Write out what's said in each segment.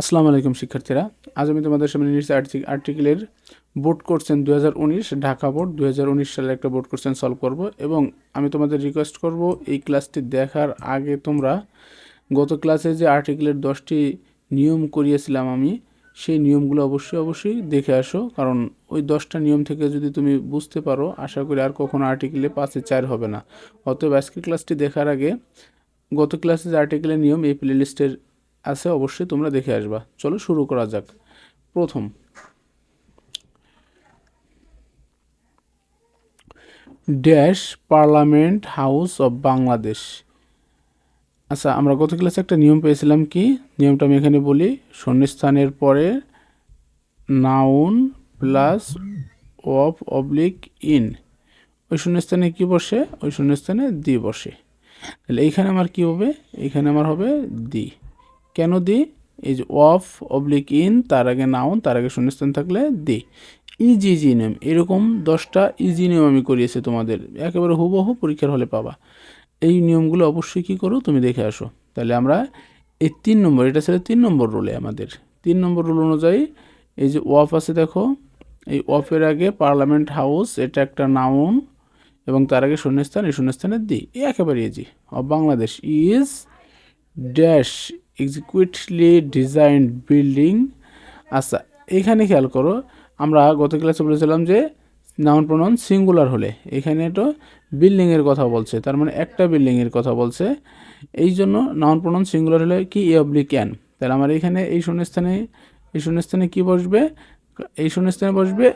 আসসালামু আলাইকুম, শিক্ষার্থীরা। আজ আমি তোমাদের সামনে নিয়েছি আর্টিকেলের বোর্ড কোশ্চেন দু ঢাকা বোর্ড। দু সালের একটা বোর্ড কোশ্চেন সলভ করব এবং আমি তোমাদের রিকোয়েস্ট করব এই ক্লাসটি দেখার আগে তোমরা গত ক্লাসে যে আর্টিকেলের দশটি নিয়ম করিয়েছিলাম আমি, সেই নিয়মগুলো অবশ্যই অবশ্যই দেখে আসো। কারণ ওই দশটা নিয়ম থেকে যদি তুমি বুঝতে পারো, আশা করি আর কখনো আর্টিকেলে পাঁচে চার হবে না। অতএব আজকের ক্লাসটি দেখার আগে গত ক্লাসে যে আর্টিকেলের নিয়ম, এই প্লেলিস্টের আছে, অবশ্যই তোমরা দেখে আসবা। চলো শুরু করা যাক। প্রথম। Dash parliament house of Bangladesh. আচ্ছা আমরা গত ক্লাসে একটা নিয়ম পেয়েছিলাম কি? নিয়মটা আমি এখানে বলি। শূন্যস্থানের পরে noun plus of oblique in. ওই শূন্যস্থানে কি বসে? ওই শূন্যস্থানে দি বসে। তাহলে এইখানে আমার কি হবে? এইখানে আমার হবে দি। কেন দি এই যে অফ অবলিক ইন তার আগে নাউন তার আগে শূন্যস্থান থাকলে দি ইজি ইজি নিয়ম এরকম দশটা ইজি নিয়ম আমি করিয়েছি তোমাদের। একেবারে হুবহু পরীক্ষার হলে পাবা। এই নিয়মগুলো অবশ্যই কী করো? তুমি দেখে আসো। তাহলে আমরা এই তিন নম্বর, এটা ছিল তিন নম্বর রুলে আমাদের। তিন নম্বর রুল অনুযায়ী এই যে ওয়াফ আছে দেখো, এই ওয়াফের আগে পার্লামেন্ট হাউস এটা একটা নাউন এবং তার আগে শূন্যস্থান, এই শূন্যস্থানের দি একেবারে easy of Bangladesh is dash exquisitely design building আচ্ছা এখানে খেয়াল করো, আমরা গত ক্লাসে বলেছিলাম যে নাউন প্রনাউন সিঙ্গুলার হলে, এখানে তো বিল্ডিংয়ের কথা বলছে, তার মানে একটা বিল্ডিংয়ের কথা বলছে। এই জন্য নাউন প্রনাউন সিঙ্গুলার হলে কি এ অবলি ক্যান তাহলে আমার এখানে এই শূন্যস্থানে এই শূন্যস্থানে কি বসবে? এই শূন্যস্থানে বসবে,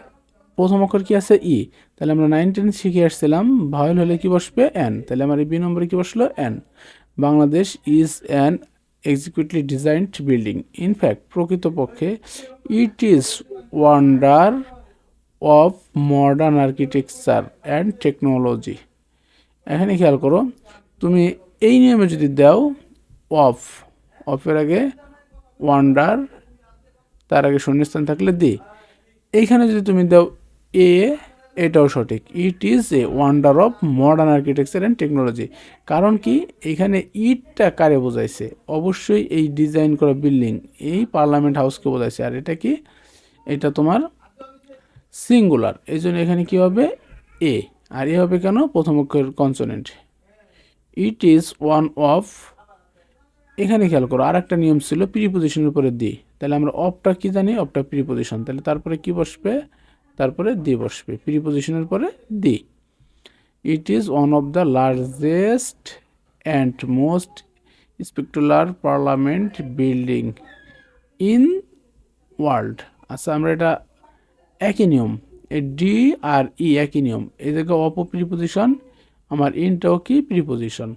প্রথম অক্ষর কি আছে? ই তাহলে আমরা নাইন টেন শিখে আসছিলাম ভাওয়েল হলে কি বসবে? এন তাহলে আমার এই বি নম্বরে কি বসল? An Bangladesh is an exquisitely designed building in fact প্রকৃতপক্ষে it is wonder of modern architecture and technology এখানে খেয়াল করো, তুমি এই নিয়মে যদি দাও অফ অফের আগে ওয়ান্ডার তার আগে শূন্যস্থান থাকলে দি। এইখানে যদি তুমি দাও এ এটাও সঠিক। It is a wonder of modern architecture and technology কারণ কি? এখানে ইটটা কারে বোঝাইছে? অবশ্যই এই ডিজাইন করা বিল্ডিং এই পার্লামেন্ট হাউসকে বোঝাইছে। আর এটা কি? এটা তোমার সিঙ্গুলার এই জন্য এখানে কি হবে? এ আর এ হবে কেন? প্রথম অক্ষর consonant it is one of এখানে খেয়াল করো আর একটা নিয়ম ছিল প্রিপোজিশনের উপরে দি তাহলে আমরা অফটা কি জানি? অফটা প্রিপোজিশন তাহলে তারপরে কি বসবে? তারপরে দি বসবে। প্রিপোজিশনের পরে the. It is one of the largest and most spectacular parliament building in world আচ্ছা আমরা এটা একই নিয়ম ডি আর ই একই নিয়ম। জায়গায় অপ প্রিপোজিশন আমার ইনটাও কি প্রিপোজিশন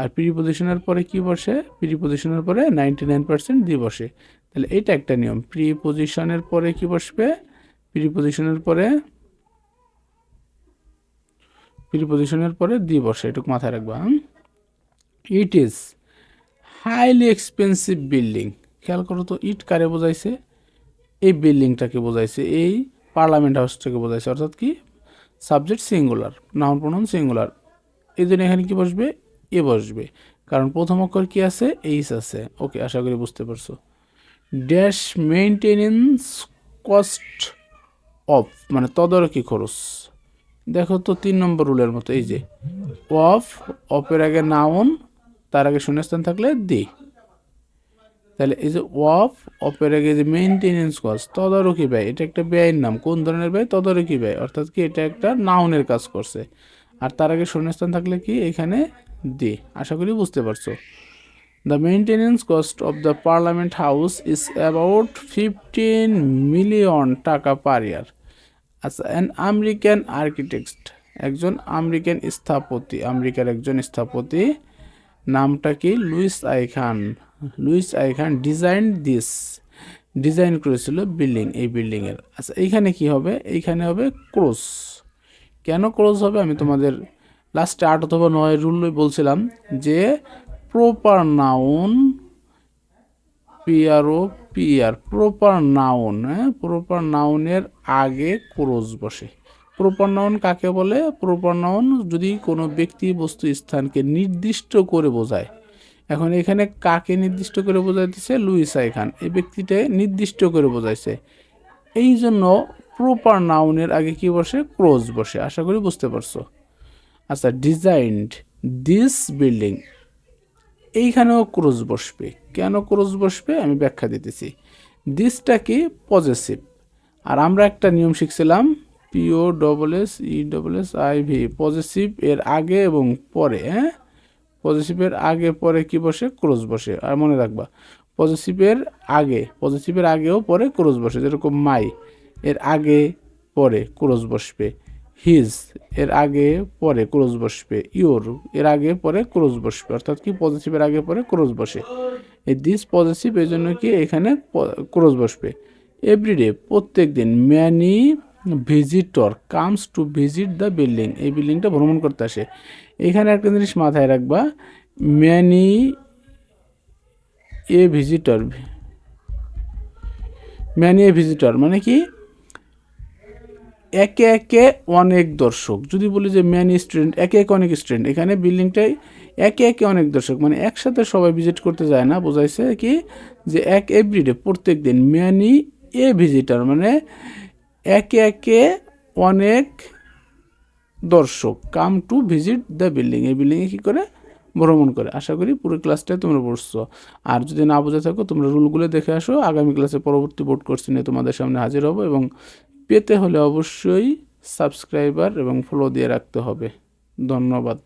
আর প্রিপোজিশনের পরে কি বসে? প্রিপোজিশনের পরে নাইনটি নাইন পার্সেন্ট দি বসে। তাহলে এটা একটা নিয়ম। প্রিপোজিশনের পরে কি বসবে? প্রিপোজিশনের পরে প্রিপোজিশনের পরে দি বসে, এটুকু মাথায় রাখবা it is highly expensive building খেয়াল করো তো ইট কারে বোঝাইছে? এই বিল্ডিংটাকে বোঝাইছে, এই পার্লামেন্ট হাউসটাকে বোঝাইছে, অর্থাৎ কি? Subject singular noun pronoun singular এই জন্য এখানে কি বসবে? এ বসবে। কারণ প্রথম অক্ষর কি আছে? এইচ আছে। ওকে আশা করি বুঝতে পারছ। ড্যাশ মেনটেনেন্স কস্ট অফ মানে তদারকি খরচ। দেখো তো তিন নম্বর রুলের মতো, এই যে, অফ, অফের আগে নাউন, তার আগে শূন্যস্থান থাকলে দি। তাহলে এই যে অফ, অফের আগে যে মেনটেনেন্স কস্ট তদারকি ব্যয়, এটা একটা ব্যয়ের নাম। কোন ধরনের ব্যয়? তদারকি ব্যয়, অর্থাৎ কি এটা একটা নাউনের কাজ করছে। আর তার আগে শূন্যস্থান থাকলে কি? এখানে দি। আশা করি বুঝতে পারছ। The maintenance cost of the parliament house is about fifteen million taka per year আচ্ছা অ্যান আমেরিকান আর্কিটেক্ট একজন আমেরিকান স্থপতি, আমেরিকার একজন স্থপতি, নামটা কি? Louis I Kahn. Louis I Kahn design this design করেছিল বিল্ডিং এই বিল্ডিংয়ের আচ্ছা এইখানে কি হবে? এইখানে হবে ক্রোস কেন ক্রোস হবে? আমি তোমাদের লাস্টে আট অথবা নয় রুল বলছিলাম যে proper noun P R O P R proper noun হ্যাঁ প্রপার নাউনের আগে ক্রোজ বসে। প্রপার নাউন কাকে বলে? প্রপার নাউন যদি কোনো ব্যক্তি বস্তু স্থানকে নির্দিষ্ট করে বোঝায়। এখন এখানে কাকে নির্দিষ্ট করে বোঝাইতেছে? লুইস আই খান এই ব্যক্তিটা নির্দিষ্ট করে বোঝাইছে। এই জন্য প্রপার নাউনের আগে কি বসে? ক্রোজ বসে। আশা করি বুঝতে পারছ। আচ্ছা ডিজাইনড দিস বিল্ডিং এইখানেও ক্রোজ বসবে। কেন ক্রোজ বসবে? আমি ব্যাখ্যা দিতেছি। দিসটা কি? পজিটিভ আর আমরা একটা নিয়ম শিখছিলাম P O double S E double S I V positive এর আগে এবং পরে হ্যাঁ? পজিটিভের আগে, পরে কি বসে? ক্রোজ বসে। আর মনে রাখবা পজিটিভের আগে পজিটিভের আগেও, পরে ক্রোজ বসে। যেরকম মাই এর আগে, পরে ক্রোজ বসবে। হিজ, এর আগে পরে ক্রোজ বসবে। ইওর, এর আগে পরে ক্রোজ বসবে। অর্থাৎ কি? পজিটিভের আগে পরে ক্রোজ বসে। এই দিস পজিটিভ এই জন্য কি? এখানে ক্রোজ বসবে। এভরিডে প্রত্যেক দিন many visitor comes to visit the building এই বিল্ডিংটা ভ্রমণ করতে আসে। এখানে একটা জিনিস মাথায় রাখবা many a visitor many a visitor মানে কি? একে একে অনেক দর্শক। যদি বলি যে ম্যানি স্টুডেন্ট একে একে অনেক স্টুডেন্ট এখানে বিল্ডিংটাই একে একে অনেক দর্শক। মানে একসাথে সবাই ভিজিট করতে যায় না, বোঝাইছে কি? যে এক এভরিডে প্রত্যেক দিন ম্যানি এ ভিজিটার মানে একে একে অনেক দর্শক come to visit the building এই বিল্ডিংয়ে কী করে? ভ্রমণ করে। আশা করি পুরো ক্লাসটাই তোমরা পড়ছো। আর যদি না বোঝা থাকো, তোমরা রুলগুলো দেখে আসো। আগামী ক্লাসে পরবর্তী বোর্ড কোর্স নিয়ে তোমাদের সামনে হাজির হব এবং পেতে হলে অবশ্যই সাবস্ক্রাইবার এবং ফলো দিয়ে রাখতে হবে। ধন্যবাদ।